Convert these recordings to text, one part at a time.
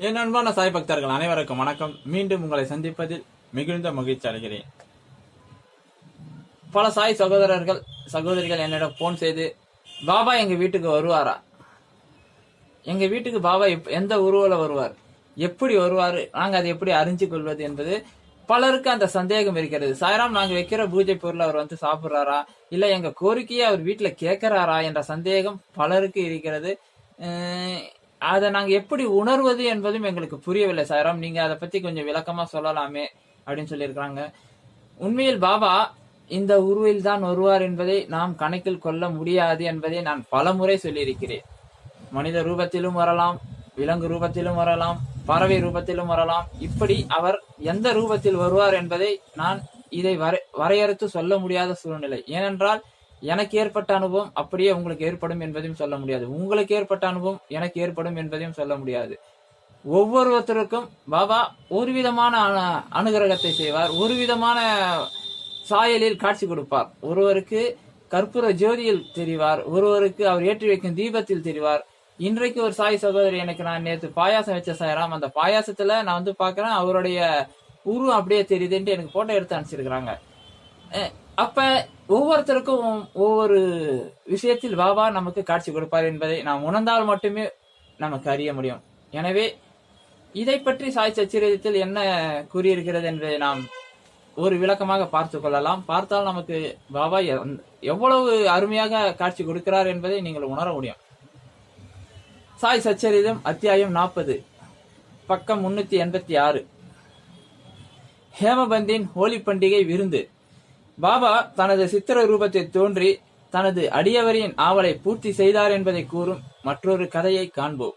என் அன்பான சாய் பக்தர்கள் அனைவருக்கும் வணக்கம். மீண்டும் உங்களை சந்திப்பதில் மிகுந்த மகிழ்ச்சி அடைகிறேன். பல சாய் சகோதரர்கள் சகோதரிகள் என்னிடம் போன் செய்து பாபா எங்க வீட்டுக்கு வருவாரா? எங்க வீட்டுக்கு பாபா எப்- எந்த உருவல வருவார்? எப்படி வருவார்? நாங்கள் அதை எப்படி அறிஞ்சு கொள்வது என்பது பலருக்கு அந்த சந்தேகம் இருக்கிறது. சாய்ராம் நாங்க வைக்கிற பூஜை பொருள் அவர் வந்து சாப்பிட்றாரா? இல்ல எங்க கோரிக்கையை அவர் வீட்டுல கேட்கிறாரா? என்ற சந்தேகம் பலருக்கு இருக்கிறது. அதை நாங்க எப்படி உணர்வது என்பதும் எங்களுக்கு புரியவில்லை சாரம் நீங்க அதை பத்தி கொஞ்சம் விளக்கமா சொல்லலாமே அப்படின்னு சொல்லியிருக்கிறாங்க. உண்மையில் பாபா இந்த உருவில் தான் வருவார் என்பதை நாம் கணக்கில் கொள்ள முடியாது என்பதை நான் பல முறை சொல்லியிருக்கிறேன். மனித ரூபத்திலும் வரலாம் விலங்கு ரூபத்திலும் வரலாம் பறவை ரூபத்திலும் வரலாம். இப்படி அவர் எந்த ரூபத்தில் வருவார் என்பதை நான் இதை வரை வரையறுத்து சொல்ல முடியாத சூழ்நிலை. ஏனென்றால் எனக்கு ஏற்பட்ட அனுபவம் அப்படியே உங்களுக்கு ஏற்படும் என்பதையும் சொல்ல முடியாது. உங்களுக்கு ஏற்பட்ட அனுபவம் எனக்கு ஏற்படும் என்பதையும் சொல்ல முடியாது. ஒவ்வொருத்தருக்கும் பாபா ஒரு விதமான அனுகிரகத்தை செய்வார். ஒரு விதமான சாயலில் காட்சி கொடுப்பார். ஒருவருக்கு கற்பூர ஜோதியில் தெரிவார். ஒருவருக்கு அவர் ஏற்றி வைக்கும் தீபத்தில் தெரிவார். இன்றைக்கு ஒரு சாய் சகோதரி எனக்கு நான் நேற்று பாயாசம் வச்ச சாயராம் அந்த பாயாசத்துல நான் வந்து பாக்குறேன் அவருடைய உருவம் அப்படியே தெரியுதுன்ட்டு எனக்கு போட்டோ எடுத்து அனுப்பிச்சிருக்கிறாங்க. அப்ப ஒவ்வொருத்தருக்கும் ஒவ்வொரு விஷயத்தில் பாபா நமக்கு காட்சி கொடுப்பார் என்பதை நாம் உணர்ந்தால் மட்டுமே நமக்கு அறிய முடியும். எனவே இதை பற்றி சாய் சச்சரிதத்தில் என்ன கூறியிருக்கிறது என்பதை நாம் ஒரு விளக்கமாக பார்த்து கொள்ளலாம். பார்த்தால் நமக்கு பாபா எவ்வளவு அருமையாக காட்சி கொடுக்கிறார் என்பதை நீங்கள் உணர முடியும். சாய் சச்சரிதம் அத்தியாயம் நாற்பது பக்கம் முன்னூத்தி எண்பத்தி ஆறு. ஹேமபந்தின் ஹோலி பண்டிகை விருந்து. பாபா தனது சித்திர ரூபத்தில் தோன்றி தனது அடியவரின் ஆவலை பூர்த்தி செய்தார் என்பதை கூறும் மற்றொரு கதையை காண்போம்.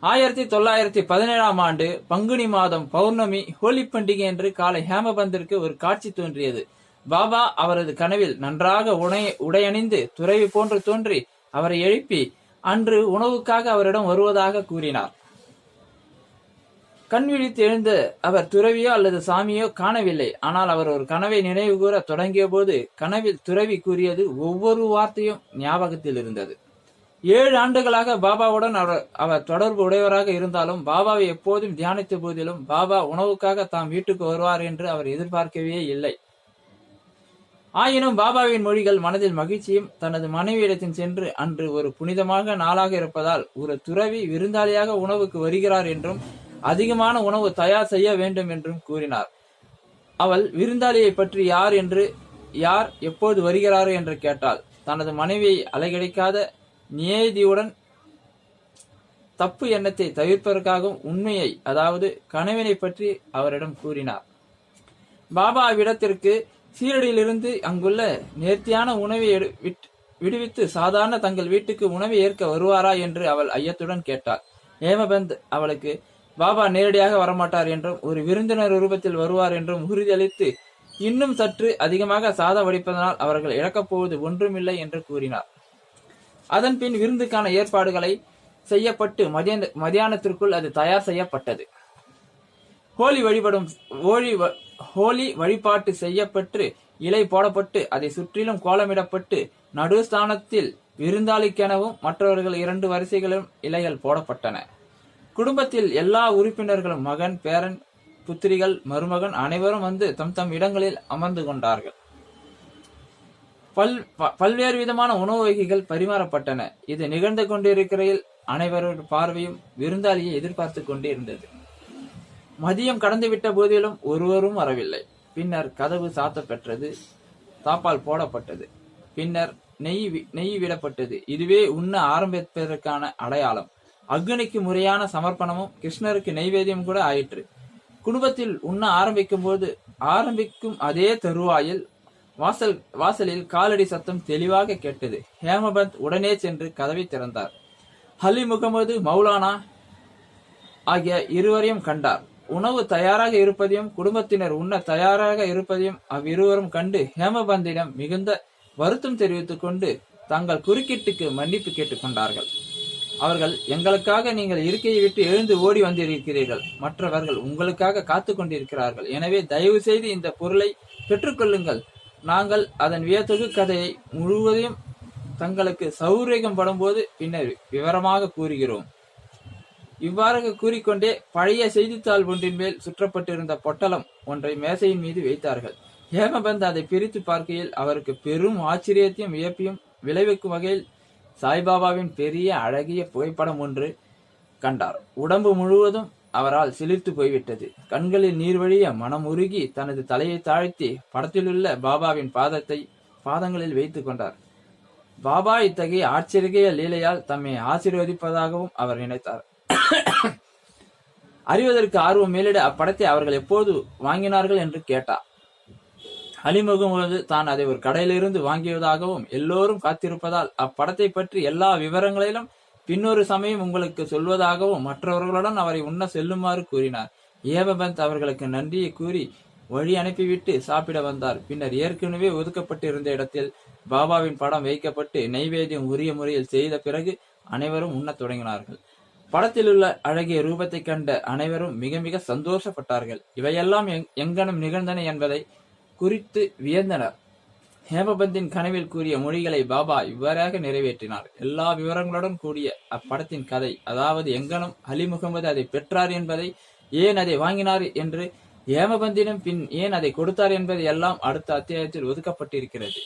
ஆயிரத்தி தொள்ளாயிரத்தி பதினேழாம் ஆண்டு பங்குனி மாதம் பௌர்ணமி ஹோலி பண்டிகை என்று காலை ஹேமபந்திற்கு ஒரு காட்சி தோன்றியது. பாபா அவரது கனவில் நன்றாக உடை உடையணிந்து துறவி போன்று தோன்றி அவரை எழுப்பி அன்று உணவுக்காக அவரிடம் வருவதாக கூறினார். கண் விழித்து எழுந்த அவர் துறவியோ அல்லது சாமியோ காணவில்லை. ஆனால் அவர் ஒரு கனவை நினைவு கூற தொடங்கிய போது கனவில் துறவி கூறியது ஒவ்வொரு வார்த்தையும் ஞாபகத்தில் இருந்தது. ஏழு ஆண்டுகளாக பாபாவுடன் அவர் அவர் தொடர்பு உடையவராக இருந்தாலும் பாபாவை எப்போதும் தியானித்த போதிலும் பாபா உணவுக்காக தாம் வீட்டுக்கு வருவார் என்று அவர் எதிர்பார்க்கவே இல்லை. ஆயினும் பாபாவின் மொழிகள் மனதில் மகிழ்ச்சியும் தனது மனைவியிடத்தில் சென்று அன்று ஒரு புனிதமாக நாளாக இருப்பதால் ஒரு துறவி விருந்தாளியாக உணவுக்கு வருகிறார் என்றும் அதிகமான உணவு தயார் செய்ய வேண்டும் என்றும் கூறினார். அவள் விருந்தாளியை பற்றி யார் என்று யார் எப்போது வருகிறாரோ என்று கேட்டாள். தனது மனைவியை அலைகடிக்காத நியதியுடன் தப்பு எண்ணத்தை தவிர்ப்பதற்காகவும் உண்மையை அதாவது கனவினை பற்றி அவரிடம் கூறினார். பாபா அவ்விடத்திற்கு சீரடியிலிருந்து அங்குள்ள நேர்த்தியான உணவை எடு- விட்- விடுவித்து சாதாரண தங்கள் வீட்டுக்கு உணவை ஏற்க வருவாரா என்று அவள் ஐயத்துடன் கேட்டாள். ஹேமபந்த் அவளுக்கு பாபா நேரடியாக வரமாட்டார் என்றும் ஒரு விருந்தினர் ரூபத்தில் வருவார் என்றும் உறுதியளித்து இன்னும் சற்று அதிகமாக சாதம் வடிப்பதனால் அவர்கள் இழக்கப் போவது ஒன்றுமில்லை என்று கூறினார். அதன் பின் விருந்துக்கான ஏற்பாடுகளை செய்யப்பட்டு மதியான மதியானத்திற்குள் அது தயார் செய்யப்பட்டது. ஹோலி வழிபடும் ஹோலி வ- ஹோலி வழிபாட்டு செய்யப்பட்டு இலை போடப்பட்டு அதை சுற்றிலும் கோலமிடப்பட்டு நடுஸ்தானத்தில் விருந்தாளிக்கெனவும் மற்றவர்கள் இரண்டு வரிசைகளிலும் இலைகள் போடப்பட்டன. குடும்பத்தில் எல்லா உறுப்பினர்களும் மகன் பேரன் புத்திரிகள் மருமகன் அனைவரும் வந்து தம் தம் இடங்களில் அமர்ந்து கொண்டார்கள். பல் ப- பல்வேறு விதமான உணவு வகைகள் பரிமாறப்பட்டன. இது நிகழ்ந்து கொண்டிருக்கிறையில் அனைவரோட பார்வையும் விருந்தாளியை எதிர்பார்த்து கொண்டிருந்தது. மதியம் கடந்துவிட்ட போதிலும் ஒருவரும் வரவில்லை. பின்னர் கதவு சாத்தப்பெற்றது தாப்பால் போடப்பட்டது. பின்னர் நெய் வி- நெய் விடப்பட்டது. இதுவே உண்ண ஆரம்பிப்பதற்கான அடையாளம். அக்னிக்கு முறையான சமர்ப்பணமும் கிருஷ்ணருக்கு நைவேத்தியம் கூட ஆயிற்று. குடும்பத்தில் உண்ண ஆரம்பிக்கும் போது ஆரம்பிக்கும் அதே தருவாயில் வாசல் வாசலில் காலடி சத்தம் தெளிவாக கேட்டது. ஹேமபந்த் உடனே சென்று கதவை திறந்தார். ஹலி முகமது மௌலானா ஆகிய இருவரையும் கண்டார். உணவு தயாராக இருப்பதையும் குடும்பத்தினர் உண்ண தயாராக இருப்பதையும் அவ்விருவரும் கண்டு ஹேமபந்திடம் மிகுந்த வருத்தம் தெரிவித்துக் கொண்டு தங்கள் குறுக்கீட்டுக்கு மன்னிப்பு கேட்டுக்கொண்டார்கள் அவர்கள் எங்களுக்காக நீங்கள் இருக்கையை விட்டு எழுந்து ஓடி வந்திருக்கிறீர்கள். மற்றவர்கள் உங்களுக்காக காத்து கொண்டிருக்கிறார்கள். எனவே தயவு செய்து இந்த பொருளை பெற்றுக்கொள்ளுங்கள். நாங்கள் அதன் வியத்தகு கதையை முழுவதையும் தங்களுக்கு சௌரியகம் படும்போது பின்னர் விவரமாக கூறுகிறோம். இவ்வாறு கூறிக்கொண்டே பழைய செய்தித்தாள் ஒன்றின் மேல் சுற்றப்பட்டிருந்த பொட்டலம் ஒன்றை மேசையின் மீது வைத்தார்கள். ஹேமபந்த் அதை பிரித்து பார்க்கையில் அவருக்கு பெரும் ஆச்சரியத்தையும் வியப்பையும் விளைவிக்கும் வகையில் சாய்பாபாவின் பெரிய அழகிய புகைப்படம் ஒன்று கண்டார். உடம்பு முழுவதும் அவரால் சிலிர்த்து போய்விட்டது. கண்களில் நீர் வழிய மனம் உருகி தனது தலையை தாழ்த்தி படத்திலுள்ள பாபாவின் பாதத்தை பாதங்களில் வைத்துக் கொண்டார். பாபா இத்தகைய ஆச்சரிய லீலையால் தம்மை ஆசீர்வதிப்பதாகவும் அவர் நினைத்தார். அறிவதற்கு ஆர்வம் மேலிட அப்படத்தை அவர்கள் எப்போது வாங்கினார்கள் என்று கேட்டார். அலி வந்து தான் அதை ஒரு கடையிலிருந்து வாங்கியதாகவும் எல்லோரும் காத்திருப்பதால் அப்படத்தை பற்றி எல்லா விவரங்களிலும் பின்னொரு சமயம் உங்களுக்கு சொல்வதாகவும் மற்றவர்களுடன் அவரை உண்ண செல்லுமாறு கூறினார். ஏவபந்த் அவர்களுக்கு நன்றியை கூறி வழி அனுப்பிவிட்டு சாப்பிட வந்தார். பின்னர் ஏற்கனவே ஒதுக்கப்பட்டிருந்த இடத்தில் பாபாவின் படம் வைக்கப்பட்டு நைவேத்தியம் உரிய முறையில் செய்த பிறகு அனைவரும் உண்ணத் தொடங்கினார்கள். படத்திலுள்ள அழகிய ரூபத்தை கண்ட அனைவரும் மிக மிக சந்தோஷப்பட்டார்கள். இவையெல்லாம் எங்- எங்கனம் நிகழ்ந்தன என்பதை குறித்து வியந்தனர். ஹேமபந்தின் கனவில் கூறிய மொழிகளை பாபா இவ்வாறாக நிறைவேற்றினார். எல்லா விவரங்களுடன் கூடிய அப்படத்தின் கதை அதாவது எங்கனும் அலி முகமது அதை பெற்றார் என்பதை ஏன் அதை வாங்கினார் என்று ஏமபந்தினும் பின் ஏன் அதை கொடுத்தார் என்பது எல்லாம் அடுத்த அத்தியாயத்தில் ஒதுக்கப்பட்டிருக்கிறது.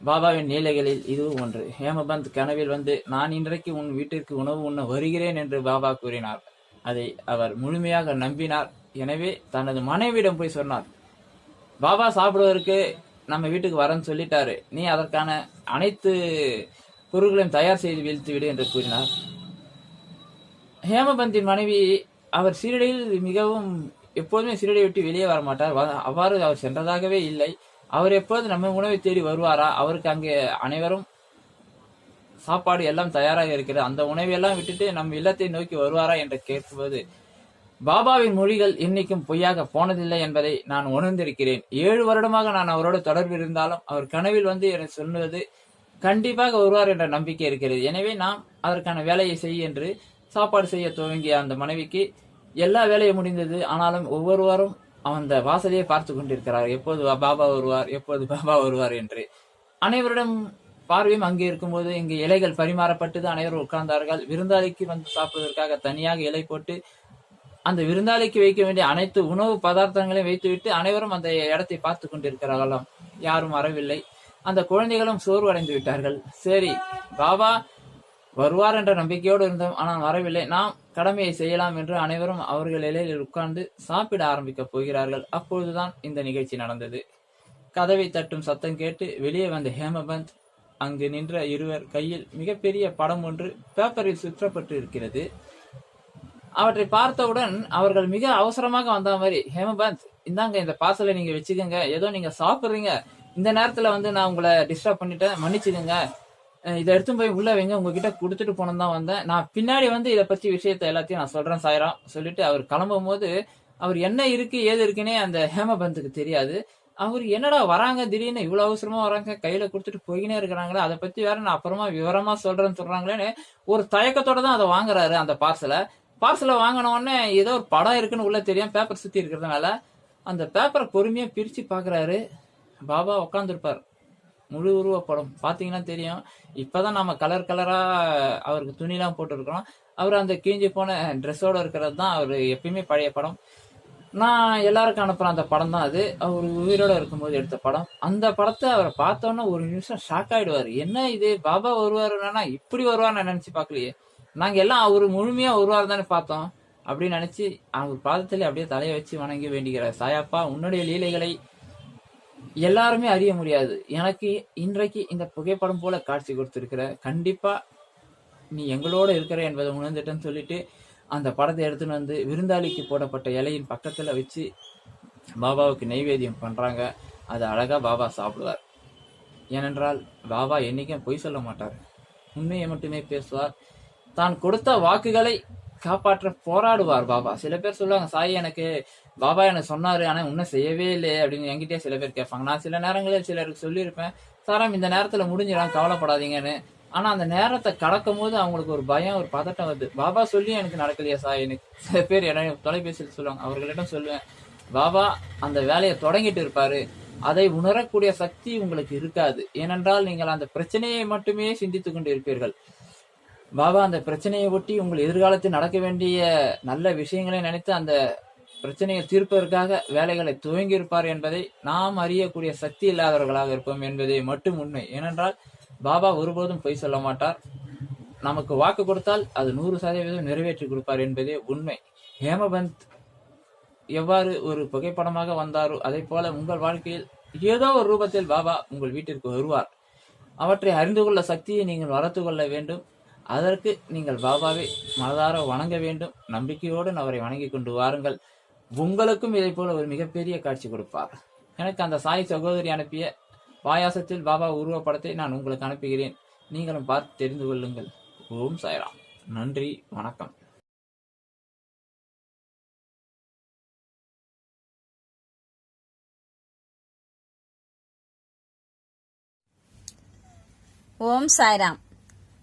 பாபாவின் நீலைகளில் இதுவும் ஒன்று. ஹேமபந்த் கனவில் வந்து நான் இன்றைக்கு உன் வீட்டிற்கு உணவு உண்ண வருகிறேன் என்று பாபா கூறினார். அதை அவர் முழுமையாக நம்பினார். எனவே தனது மனைவியிடம் போய் சொன்னார். பாபா சாப்பிடுவதற்கு நம்ம வீட்டுக்கு வரேன்னு சொல்லிட்டாரு. நீ அதற்கான அனைத்து பொருட்களையும் தயார் செய்து வீழ்த்து விடு என்று கூறினார். ஹேமபந்தின் மனைவி அவர் சீரடியில் மிகவும் எப்போதுமே சீரடியை விட்டு வெளியே வர மாட்டார். அவ்வாறு அவர் சென்றதாகவே இல்லை. அவர் எப்போது நம்ம உணவை தேடி வருவாரா? அவருக்கு அங்கே அனைவரும் சாப்பாடு எல்லாம் தயாராக இருக்கிறது. அந்த உணவை எல்லாம் விட்டுட்டு நம் இல்லத்தை நோக்கி வருவாரா என்று கேட்கும்போது பாபாவின் மொழிகள் இன்னைக்கும் பொய்யாக போனதில்லை என்பதை நான் உணர்ந்திருக்கிறேன். ஏழு வருடமாக நான் அவரோடு தொடர்பு இருந்தாலும் அவர் கனவில் வந்து எனக்கு சொன்னது கண்டிப்பாக வருவார் என்ற நம்பிக்கை இருக்கிறது. எனவே நாம் அதற்கான வேலையை செய் என்று சாப்பாடு செய்ய துவங்கிய அந்த மனைவிக்கு எல்லா வேலையும் முடிந்தது. ஆனாலும் ஒவ்வொருவரும் அந்த வாசலையே பார்த்து கொண்டிருக்கிறார். எப்போது பாபா வருவார் எப்போது பாபா வருவார் என்று. அனைவரிடம் பார்வையும் அங்கே இருக்கும்போது இங்கு இலைகள் பரிமாறப்பட்டது அனைவரும் உட்கார்ந்தார்கள். விருந்தாளிக்கு வந்து சாப்பிடுவதற்காக தனியாக இலை போட்டு அந்த விருந்தாளிக்கு வைக்க வேண்டிய அனைத்து உணவு பதார்த்தங்களையும் வைத்துவிட்டு அனைவரும் அந்த இடத்தை பார்த்து கொண்டிருக்கிறார்களாம். யாரும் வரவில்லை. அந்த குழந்தைகளும் சோர்வடைந்து விட்டார்கள். சரி பாபா வருவார் என்ற நம்பிக்கையோடு இருந்தோம். ஆனால் வரவில்லை. நாம் கடமையை செய்யலாம் என்று அனைவரும் அவர்கள் இலையில் உட்கார்ந்து சாப்பிட ஆரம்பிக்கப் போகிறார்கள். அப்பொழுதுதான் இந்த நிகழ்ச்சி நடந்தது. கதவை தட்டும் சத்தம் கேட்டு வெளியே வந்த ஹேமபந்த் அங்கு நின்ற இருவர் கையில் மிகப்பெரிய படம் ஒன்று பேப்பரில் சுற்றப்பட்டு இருக்கிறது அவற்றை பார்த்தவுடன் அவர்கள் மிக அவசரமாக வந்த மாதிரி ஹேமபந்த் இந்தாங்க இந்த பார்சலை நீங்க வச்சுக்கோங்க. ஏதோ நீங்க சாப்பிடுறீங்க. இந்த நேரத்துல வந்து நான் உங்களை டிஸ்டர்ப் பண்ணிட்டேன். மன்னிச்சுக்கோங்க. இதை எடுத்து போய் உள்ள வைங்க. உங்ககிட்ட கொடுத்துட்டு போனோம் தான் வந்தேன். நான் பின்னாடி வந்து இதை பத்தி விஷயத்தை எல்லாத்தையும் நான் சொல்றேன் சாயிரம் சொல்லிட்டு அவர் கிளம்பும் போது அவர் என்ன இருக்கு? ஏது இருக்குன்னே அந்த ஹேமபந்துக்கு தெரியாது. அவர் என்னடா வராங்க? திடீர்னு இவ்வளவு அவசரமா வராங்க? கையில கொடுத்துட்டு போயினே இருக்கிறாங்களே. அதை பத்தி வேற நான் அப்புறமா விவரமா சொல்றேன்னு சொல்றாங்களேன்னு ஒரு தயக்கத்தோட தான் அதை வாங்குறாரு அந்த பார்சலை பார்சலை வாங்கின உடனே ஏதோ ஒரு படம் இருக்குன்னு உள்ளே தெரியும் பேப்பர் சுற்றி இருக்கிறதுனால அந்த பேப்பரை பொறுமையாக பிரித்து பார்க்குறாரு பாபா உட்காந்துருப்பார் முழு உருவ படம் பார்த்தீங்கன்னா தெரியும். இப்பதான் நம்ம கலர் கலராக அவருக்கு துணிலாம் போட்டிருக்கிறோம். அவர் அந்த கிழிஞ்சி போன ட்ரெஸ்ஸோட இருக்கிறது தான் அவர் எப்பயுமே பழைய படம். நான் எல்லாருக்கும் அனுப்புகிற அந்த படம் தான் அது. அவர் உயிரோட இருக்கும்போது எடுத்த படம். அந்த படத்தை அவரை பார்த்தோன்னே ஒரு நிமிஷம் ஷாக் ஆகிடுவார் என்ன இது? பாபா வருவாருன்னா இப்படி வருவார் நான் நினச்சி பார்க்கலையே. நாங்க எல்லாம் அவர் முழுமையா வருவார் தானே பார்த்தோம். அப்படின்னு நினைச்சு அவர் பாதத்திலே அப்படியே தலையை வச்சு வணங்கி வேண்டிக்கிறார் சாயாப்பா உன்னுடைய லீலைகளை எல்லாருமே அறிய முடியாது. எனக்கு இன்றைக்கு இந்த புகைப்படம் போல காட்சி கொடுத்திருக்கிற கண்டிப்பா நீ எங்களோட இருக்கிற என்பதை உணர்ந்துட்டேன்னு சொல்லிட்டு அந்த படத்தை எடுத்துன்னு வந்து விருந்தாளிக்கு போடப்பட்ட இலையின் பக்கத்துல வச்சு பாபாவுக்கு நெய்வேத்தியம் பண்றாங்க. அது அழகா பாபா சாப்பிடுவார். ஏனென்றால் பாபா என்னைக்கும் பொய் சொல்ல மாட்டார். உண்மையை மட்டுமே பேசுவார். தான் கொடுத்த வாக்குகளை காப்பாற்ற போராடுவார் பாபா. சில பேர் சொல்லுவாங்க சாய் எனக்கு பாபா எனக்கு சொன்னாரு ஆனா இன்னும் செய்யவே இல்லை அப்படின்னு என்கிட்டயே சில பேர் கேட்பாங்க. நான் சில நேரங்களில் சிலருக்கு சொல்லியிருப்பேன் சாராம் இந்த நேரத்துல முடிஞ்சிடும் கவலைப்படாதீங்கன்னு. ஆனா அந்த நேரத்தை கடக்கும் போது அவங்களுக்கு ஒரு பயம் ஒரு பதட்டம் வருது. பாபா சொல்லியும் எனக்கு நடக்கலையா சாய் எனக்கு சில பேர் என்ன தொலைபேசியில் சொல்லுவாங்க. அவர்களிடம் சொல்லுவேன் பாபா அந்த வேலையை தொடங்கிட்டு இருப்பாரு. அதை உணரக்கூடிய சக்தி உங்களுக்கு இருக்காது. ஏனென்றால் நீங்கள் அந்த பிரச்சனையை மட்டுமே சிந்தித்து கொண்டு இருப்பீர்கள். பாபா அந்த பிரச்சனையை ஒட்டி உங்கள் எதிர்காலத்தில் நடக்க வேண்டிய நல்ல விஷயங்களை நினைத்து அந்த பிரச்சனையை தீர்ப்பதற்காக வேலைகளை துவங்கி இருப்பார் என்பதை நாம் அறியக்கூடிய சக்தி இல்லாதவர்களாக இருப்போம் என்பதே மட்டும் உண்மை. ஏனென்றால் பாபா ஒருபோதும் பொய் சொல்ல மாட்டார். நமக்கு வாக்கு கொடுத்தால் அது நூறு சதவீதம் நிறைவேற்றி கொடுப்பார் என்பதே உண்மை. ஹேமபந்த் எவ்வாறு ஒரு புகைப்படமாக வந்தாரோ அதே போல உங்கள் வாழ்க்கையில் ஏதோ ஒரு ரூபத்தில் பாபா உங்கள் வீட்டிற்கு வருவார். அவற்றை அறிந்து கொள்ள சக்தியை நீங்கள் வளர்த்து கொள்ள வேண்டும். அதற்கு நீங்கள் பாபாவை மனதார வணங்க வேண்டும். நம்பிக்கையோடு அவரை வணங்கி கொண்டு வாருங்கள். உங்களுக்கும் இதை போல ஒரு மிகப்பெரிய காட்சி கொடுப்பார். எனக்கு அந்த சாய் சகோதரி அனுப்பிய பாயாசத்தில் பாபா உருவப்படத்தை நான் உங்களுக்கு அனுப்புகிறேன். நீங்களும் பார்த்து தெரிந்து கொள்ளுங்கள். ஓம் சாய்ராம். நன்றி வணக்கம். ஓம் சாய்ராம்.